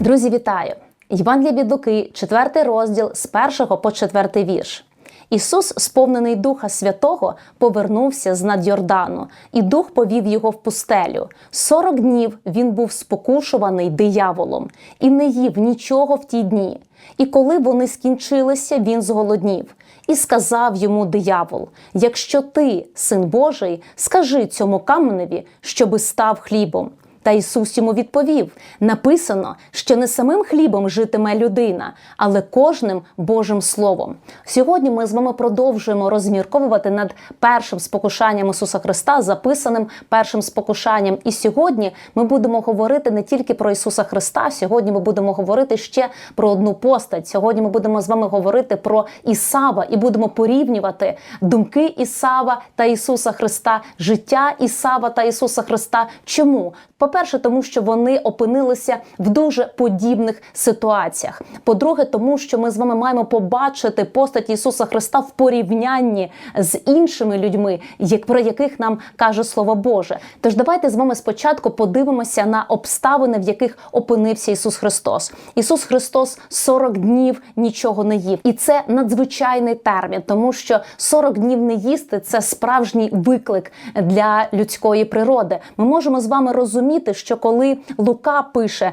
Друзі, вітаю! Євангелія від Луки, 4 розділ з 1 по 4 вірш. Ісус, сповнений Духа Святого, повернувся з над Йордану, і дух повів його в пустелю. Сорок днів він був спокушуваний дияволом і не їв нічого в ті дні. І коли вони скінчилися, він зголоднів. І сказав йому диявол: Якщо ти, син Божий, скажи цьому каменеві, щоби став хлібом. Та Ісус йому відповів: написано, що не самим хлібом житиме людина, але кожним Божим Словом. Сьогодні ми з вами продовжуємо розмірковувати над першим спокушанням Ісуса Христа, записаним першим спокушанням. І сьогодні ми будемо говорити не тільки про Ісуса Христа, сьогодні ми будемо говорити ще про одну постать. Сьогодні ми будемо з вами говорити про Ісава і будемо порівнювати думки Ісава та Ісуса Христа, життя Ісава та Ісуса Христа. Чому? По-перше, тому що вони опинилися в дуже подібних ситуаціях. По-друге, тому що ми з вами маємо побачити постать Ісуса Христа в порівнянні з іншими людьми, як про яких нам каже Слово Боже. Тож давайте з вами спочатку подивимося на обставини, в яких опинився Ісус Христос. Ісус Христос 40 днів нічого не їв, і це надзвичайний термін, тому що 40 днів не їсти це справжній виклик для людської природи. Ми можемо з вами розуміти, що коли Лука пише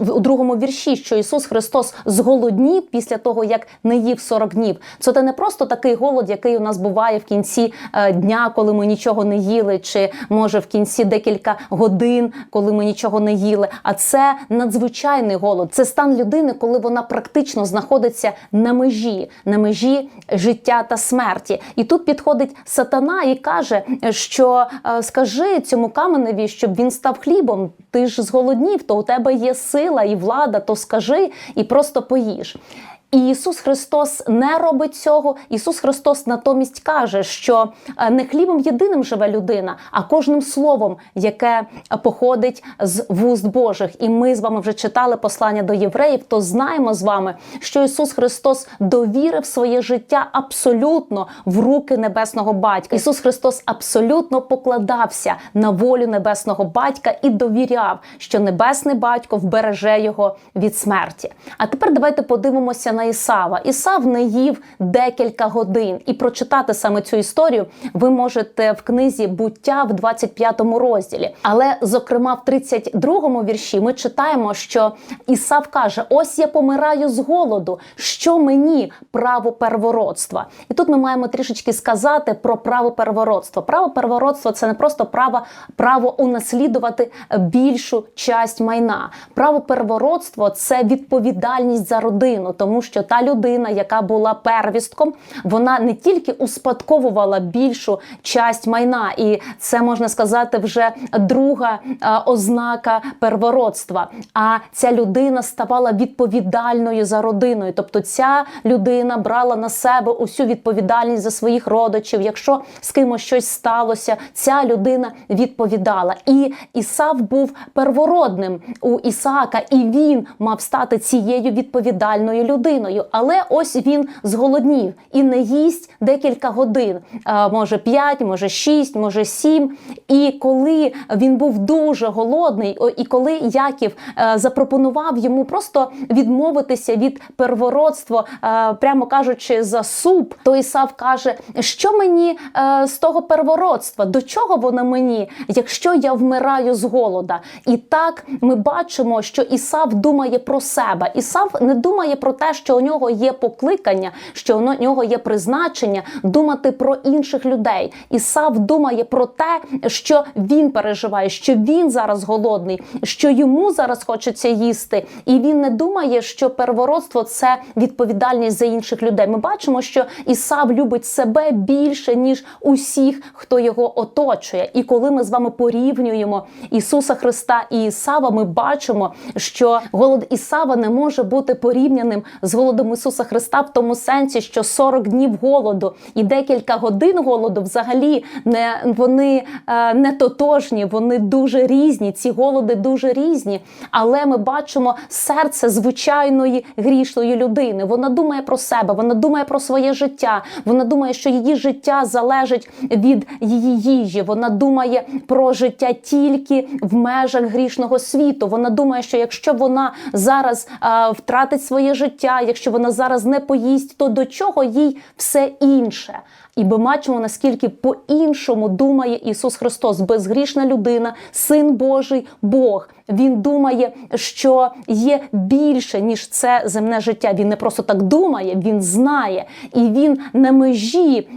у другому вірші, що Ісус Христос зголоднів після того, як не їв 40 днів, це не просто такий голод, який у нас буває в кінці е, дня, коли ми нічого не їли, чи може в кінці декілька годин, коли ми нічого не їли. А це надзвичайний голод. Це стан людини, коли вона практично знаходиться на межі, на межі життя та смерті. І тут підходить сатана і каже, що е, скажи цьому каменеві, щоб він став хлібом. Ти ж зголоднів, то у тебе є сила і влада, то скажи і просто поїж. І Ісус Христос не робить цього. Ісус Христос натомість каже, що е, не хлібом єдиним живе людина, а кожним словом, яке походить з вуст Божих. І ми з вами вже читали послання до євреїв, то знаємо з вами, що Ісус Христос довірив своє життя абсолютно в руки небесного батька. Ісус Христос абсолютно покладався на волю небесного батька і довіряв, що небесний батько вбереже його від смерті. А тепер давайте подивимося на Ісава. Ісав не їв декілька годин, і прочитати саме цю історію ви можете в книзі буття в 25 розділі. Але, зокрема, в 32 вірші ми читаємо, що Ісав каже: Ось я помираю з голоду. Що мені право первородства? І тут ми маємо трішечки сказати про право первородства. Право первородства це не просто право, право унаслідувати більшу часть майна. Право первородства це відповідальність за родину, тому що та людина, яка була первістком, вона не тільки успадковувала більшу часть майна, і це можна сказати вже друга е, ознака первородства. А ця людина ставала відповідальною за родиною. Тобто ця людина брала на себе усю відповідальність за своїх родичів. Якщо з кимось щось сталося, ця людина відповідала. І Ісав був первородним у Ісаака, і він мав стати цією відповідальною людиною. Але ось він зголоднів і не їсть декілька годин, може 5, може 6, може 7. І коли він був дуже голодний, і коли Яків е, запропонував йому просто відмовитися від первородства, е, прямо кажучи, за суп, то Ісав каже, що мені е, з того первородства, до чого воно мені, якщо я вмираю з голода? І так ми бачимо, що Ісав думає про себе. Ісав не думає про те, що у нього є покликання, що у нього є призначення думати про інших людей. Ісав думає про те, що він переживає, що він зараз голодний, що йому зараз хочеться їсти, і він не думає, що первородство це відповідальність за інших людей. Ми бачимо, що Ісав любить себе більше ніж усіх, хто його оточує. І коли ми з вами порівнюємо Ісуса Христа і Ісава, ми бачимо, що голод Ісава не може бути порівняним з з голодом Ісуса Христа в тому сенсі, що 40 днів голоду і декілька годин голоду взагалі не вони е, не тотожні, вони дуже різні. Ці голоди дуже різні. Але ми бачимо серце звичайної грішної людини. Вона думає про себе, вона думає про своє життя. Вона думає, що її життя залежить від її їжі. Вона думає про життя тільки в межах грішного світу. Вона думає, що якщо вона зараз е, втратить своє життя, якщо вона зараз не поїсть, то до чого їй все інше? І ми бачимо, наскільки по-іншому думає Ісус Христос, безгрішна людина, Син Божий, Бог. Він думає, що є більше ніж це земне життя. Він не просто так думає, він знає, і він на межі е,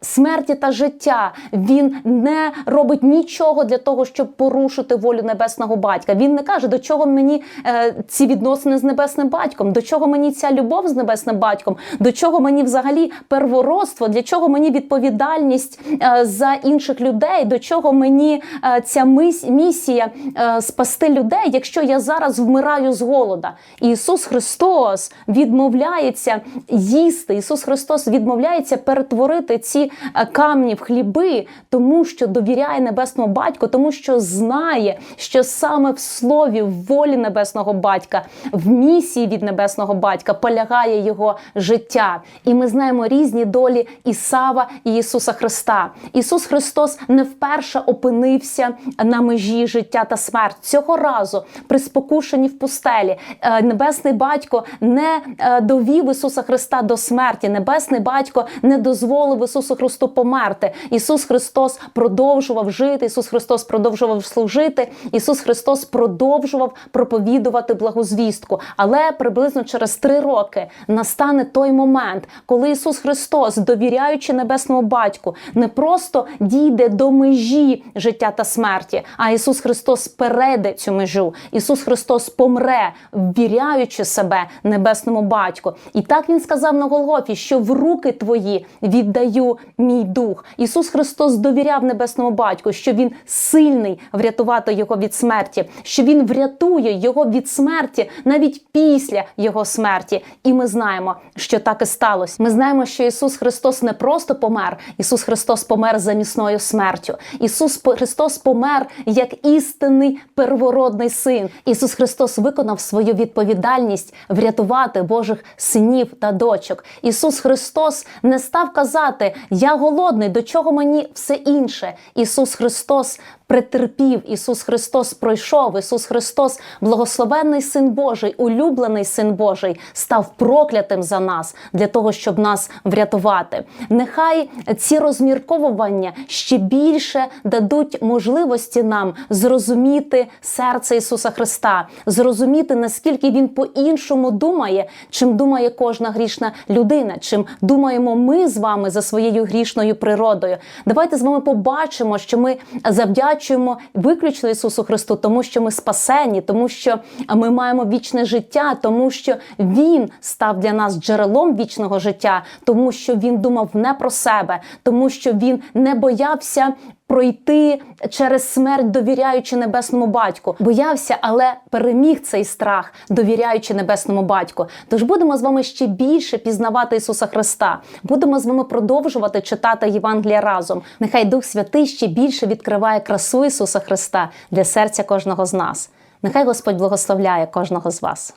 смерті та життя. Він не робить нічого для того, щоб порушити волю небесного батька. Він не каже, до чого мені е, ці відносини з небесним батьком, до чого мені ця любов з небесним батьком, до чого мені взагалі первородство, для чого мені відповідальність е, за інших людей, до чого мені е, ця місія е, спасти людей, якщо я зараз вмираю з голода. Ісус Христос відмовляється їсти. Ісус Христос відмовляється перетворити ці камні в хліби, тому що довіряє небесному батьку, тому що знає, що саме в слові, в волі небесного батька, в місії від небесного батька полягає його життя. І ми знаємо різні долі Ісава і Ісуса Христа. Ісус Христос не вперше опинився на межі життя та смерті. Цього разу при спокушенні в пустелі е, небесний батько не е, довів Ісуса Христа до смерті. Небесний батько не дозволив Ісусу Христу померти. Ісус Христос продовжував жити. Ісус Христос продовжував служити. Ісус Христос продовжував проповідувати благозвістку. Але приблизно через три роки настане той момент, коли Ісус Христос, довіряючи небесному батьку, не просто дійде до межі життя та смерті, а Ісус Христос перейде цю межу. Ісус Христос помре, ввіряючи себе небесному батьку. І так він сказав на Голгофі, що в руки твої віддаю мій дух. Ісус Христос довіряв небесному батьку, що він сильний врятувати його від смерті, що він врятує його від смерті навіть після його смерті. І ми знаємо, що так і сталося. Ми знаємо, що Ісус Христос не просто помер, Ісус Христос помер замісною смертю. Ісус Христос помер як істинний первородний син. Ісус Христос виконав свою відповідальність врятувати Божих синів та дочок. Ісус Христос не став казати: Я голодний, до чого мені все інше. Ісус Христос претерпів, Ісус Христос пройшов, Ісус Христос, благословенний Син Божий, улюблений Син Божий, став проклятим за нас для того, щоб нас врятувати. Нехай ці розмірковування ще більше дадуть можливості нам зрозуміти серце Ісуса Христа, зрозуміти, наскільки Він по-іншому думає, чим думає кожна грішна людина, чим думаємо ми з вами за своєю грішною природою. Давайте з вами побачимо, що ми завдячуємо виключно Ісусу Христу, тому що ми спасені, тому що ми маємо вічне життя, тому що Він став для нас джерелом вічного життя, тому що Він думав не про себе, тому що Він не боявся. Пройти через смерть, довіряючи небесному батьку, боявся, але переміг цей страх, довіряючи небесному батьку. Тож будемо з вами ще більше пізнавати Ісуса Христа. Будемо з вами продовжувати читати Євангелія разом. Нехай Дух Святий ще більше відкриває красу Ісуса Христа для серця кожного з нас. Нехай Господь благословляє кожного з вас.